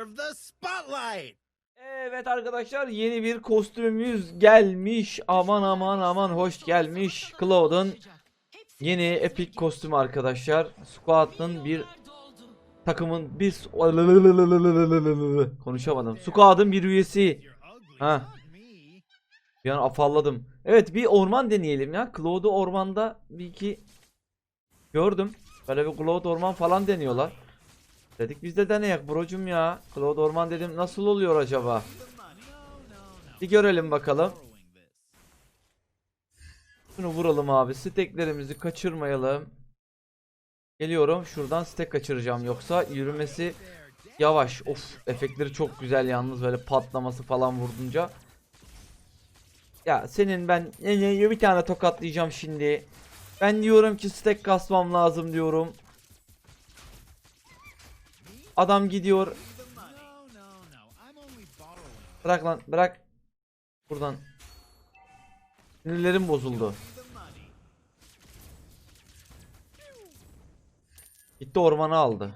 deserve the spotlight. Evet arkadaşlar yeni bir kostümümüz gelmiş. Aman aman aman hoş gelmiş. Cloud'un yeni epic kostümü arkadaşlar. Squad'ın bir takımın bir konuşamadım. Squad'ın bir üyesi. Ha. Bir an afalladım. Evet bir orman deneyelim ya. Cloud'u ormanda bir iki gördüm. Böyle bir Cloud orman falan deniyorlar. Dedik biz de deneyek brocum ya. Cloud orman dedim nasıl oluyor acaba? Bir görelim bakalım. Şunu vuralım abi. Steklerimizi kaçırmayalım. Geliyorum. Şuradan stek kaçıracağım yoksa yürümesi yavaş. Of efektleri çok güzel yalnız böyle patlaması falan vurdunca. Ya senin ben bir tane tokatlayacağım şimdi. Ben diyorum ki stek kasmam lazım diyorum. Adam gidiyor. Bırak lan bırak. Buradan. Sinirlerim bozuldu. Gitti ormanı aldı.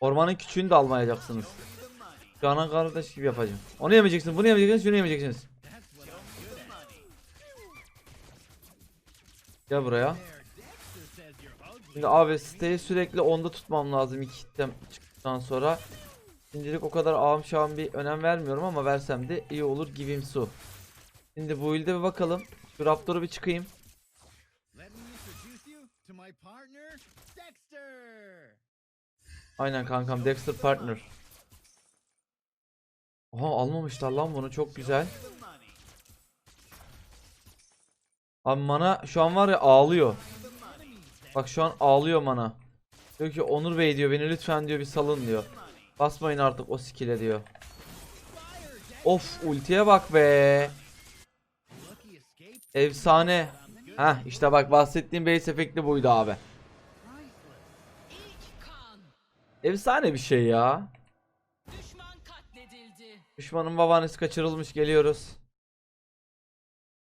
Ormanın küçüğünü de almayacaksınız. Canan kardeş gibi yapacağım. Onu yemeyeceksiniz, bunu yemeyeceksiniz, şunu yemeyeceksiniz. Gel buraya. Şimdi abi siteyi sürekli onda tutmam lazım iki item çıktıktan sonra. Şimdilik o kadar ağım şağım bir önem vermiyorum ama versem de iyi olur gibim su. Şimdi bu ilde bir bakalım. Şu Raptor'u bir çıkayım. Aynen kankam Dexter Partner. Oha almamışlar lan bunu çok güzel. Abi mana şu an var ya ağlıyor. Bak şu an ağlıyor mana. Diyor ki Onur Bey diyor beni lütfen diyor bir salın diyor. Basmayın artık o skill'e diyor. Of ultiye bak be. Efsane. Heh işte bak bahsettiğim base efekti buydu abi. Efsane bir şey ya. Düşmanın babaannesi kaçırılmış geliyoruz.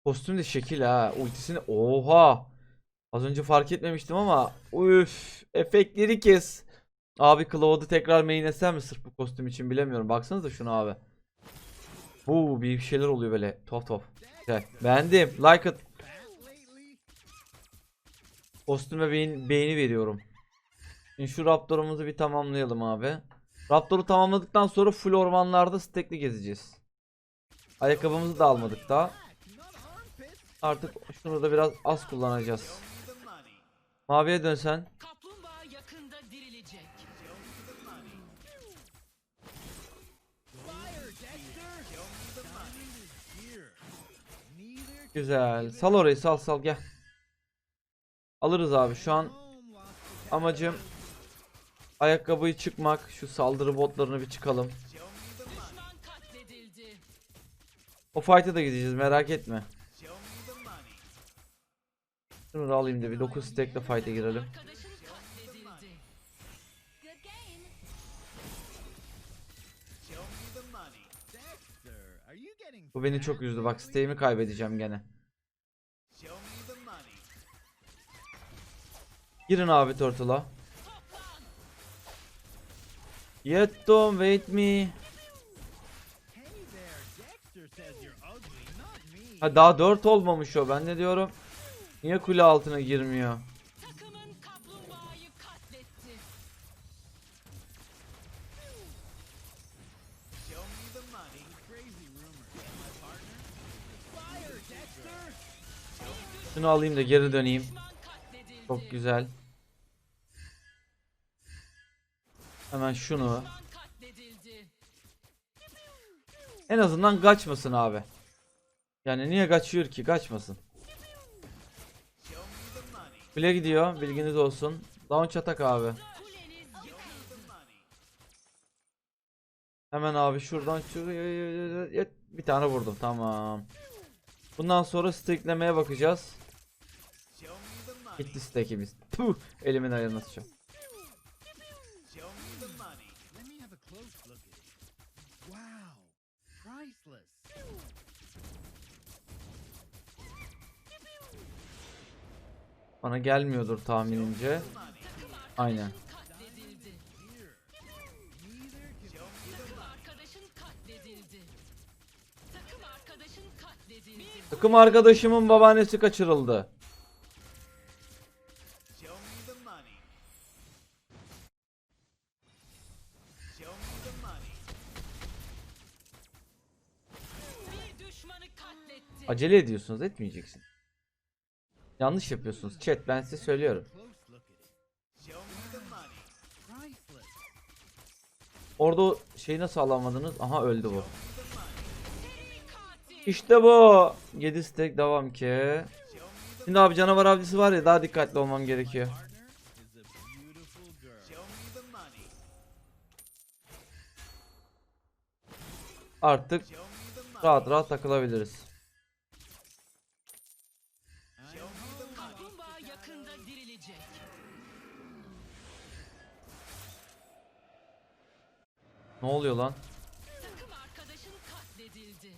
Kostüm de şekil ha. Ultisini oha. Az önce fark etmemiştim ama üf efektleri kes. Abi Cloud'u tekrar mainlesem mi sırf bu kostüm için bilemiyorum. Baksanıza şuna abi. Bu bir şeyler oluyor böyle. Tuhaf tuhaf. Güzel. Beğendim. Like it. Kostüme beğen beğeni veriyorum. Şimdi şu Raptor'umuzu bir tamamlayalım abi. Raptor'u tamamladıktan sonra full ormanlarda stekli gezeceğiz. Ayakkabımızı da almadık daha. Artık şunu da biraz az kullanacağız. Maviye dönsen. Kaplumbağa yakında dirilecek. Güzel. Sal orayı sal sal gel. Alırız abi şu an amacım ayakkabıyı çıkmak. Şu saldırı botlarını bir çıkalım. O fight'a da gideceğiz merak etme. Şunu da alayım da bir 9 stack'le fight'a girelim. Bu beni çok üzdü bak siteğimi kaybedeceğim gene. Girin abi Turtle'a. Yet don't wait me. Ha daha 4 olmamış o. Ben de diyorum. Niye kule altına girmiyor? Şunu alayım da geri döneyim. Çok güzel. Hemen şunu. En azından kaçmasın abi. Yani niye kaçıyor ki? Kaçmasın. Kule gidiyor. Bilginiz olsun. Launch atak abi. Hemen abi şuradan şu bir tane vurdum. Tamam. Bundan sonra stacklemeye bakacağız. Gitti stackimiz. Puh, elimin ayarına sıçacağım. Bana gelmiyordur tahminimce. Aynen. Takım arkadaşımın babaannesi kaçırıldı. Acele ediyorsunuz etmeyeceksin. Yanlış yapıyorsunuz. Chat ben size söylüyorum. Orada şeyi nasıl alamadınız? Aha öldü bu. İşte bu. 7 stack devam ki. Şimdi abi canavar avcısı var ya daha dikkatli olmam gerekiyor. Artık rahat rahat takılabiliriz. Ne oluyor lan? Takım arkadaşın katledildi.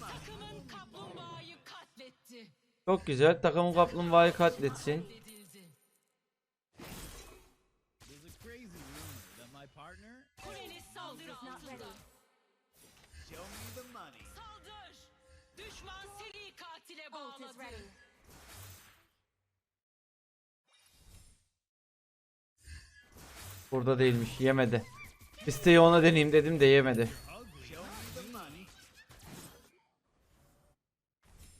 Takımın kaplumbağayı katletti. Çok güzel. Takımın kaplumbağayı katletsin. Kuleniz saldırı altında. Saldır. Düşman seri katile bağladı. Burada değilmiş. Yemedi. İsteği ona deneyeyim dedim de yemedi.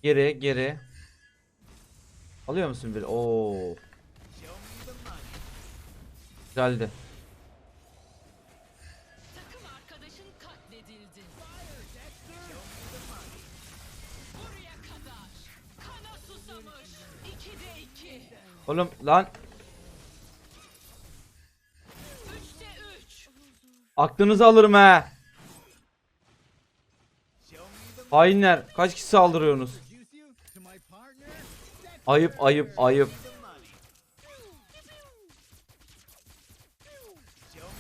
Geri geri. Alıyor musun bir? Oo, güzeldi. Takım arkadaşın aklınızı alırım he. Hainler kaç kişi saldırıyorsunuz? Ayıp ayıp ayıp.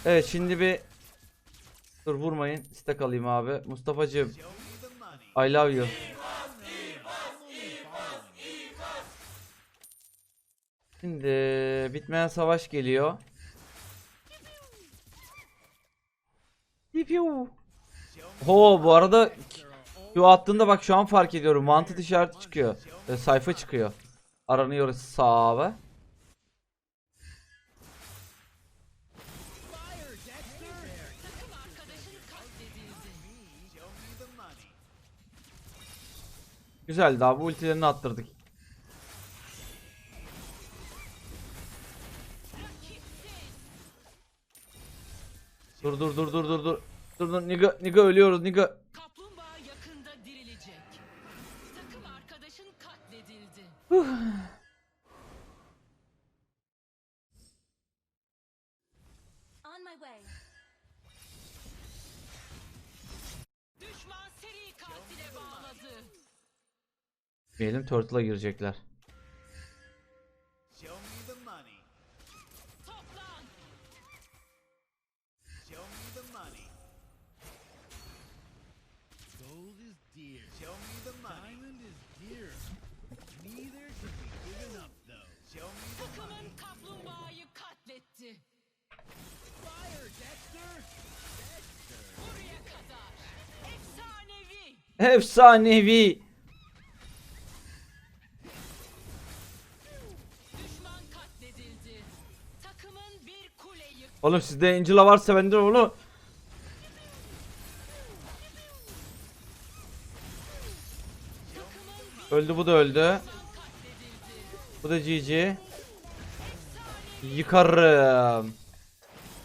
Evet şimdi bir Dur vurmayın. Stack alayım abi. Mustafa'cığım. I love you. Şimdi bitmeyen savaş geliyor. Pipiu. Ho bu arada Q attığında bak şu an fark ediyorum. Wanted işareti çıkıyor. E, sayfa çıkıyor. Aranıyor sağa. Takım arkadaşın katledildi. Show me the money. Güzel daha bu ultilerini attırdık. Dur dur dur dur dur dur. Dur dur niga niga ölüyoruz niga. Kaplumbağa yakında dirilecek. Takım arkadaşın katledildi. On my way. Düşman seri katile bağladı. Diyelim turtle'a girecekler. Efsanevi. Oğlum sizde Angela varsa bende bir Öldü bu da öldü. Bu da GG. Yıkarım.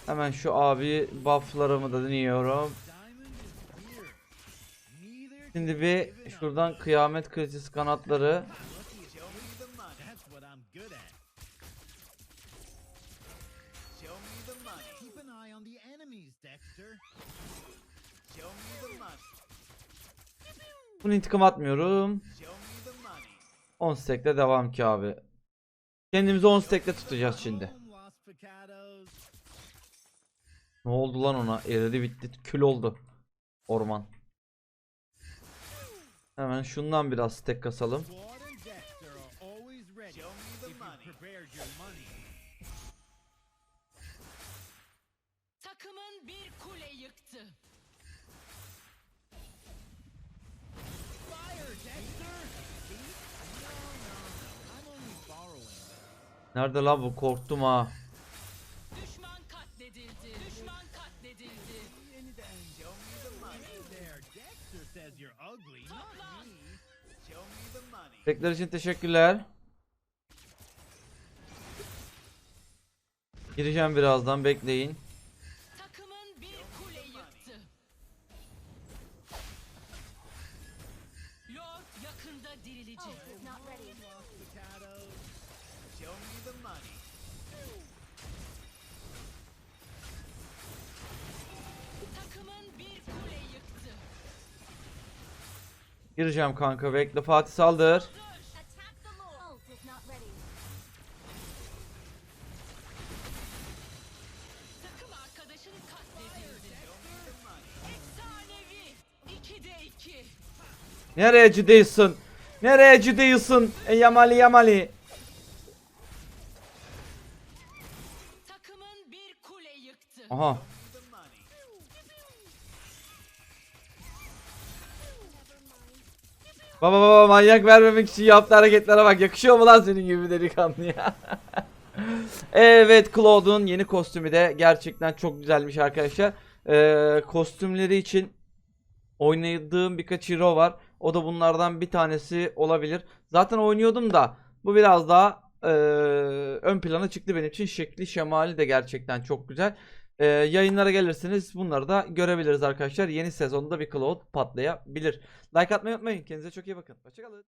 Hemen şu abi bufflarımı da deniyorum. Şimdi bir şuradan kıyamet kılıcısı kanatları. Bunu intikam atmıyorum. Show me the money. 10 stack'le devam ki abi. Kendimizi 10 stack'le tutacağız şimdi. Ne oldu lan ona? Eridi bitti. Kül oldu. Orman. Hemen şundan biraz tek kasalım. Takımın bir kule yıktı. Nerede lan bu korktum ha. Destekler için teşekkürler. Gireceğim birazdan bekleyin. Gireceğim kanka bekle Fatih saldır. Attack the Lord. Ult is not ready. Takım arkadaşın katledildi. Efsanevi. 2'de 2. Nereye gidiyorsun? Nereye gidiyorsun? E yamali yamali. Takımın bir kule yıktı. Aha. Baba baba manyak vermemek için yaptığı hareketlere bak. Yakışıyor mu lan senin gibi delikanlıya? evet Claude'un yeni kostümü de gerçekten çok güzelmiş arkadaşlar. Ee, kostümleri için oynadığım birkaç hero var. O da bunlardan bir tanesi olabilir. Zaten oynuyordum da bu biraz daha ee, ön plana çıktı benim için. Şekli şemali de gerçekten çok güzel. Ee, yayınlara gelirsiniz bunları da görebiliriz arkadaşlar. Yeni sezonda bir Cloud patlayabilir. Like atmayı unutmayın. Kendinize çok iyi bakın. Hoşçakalın.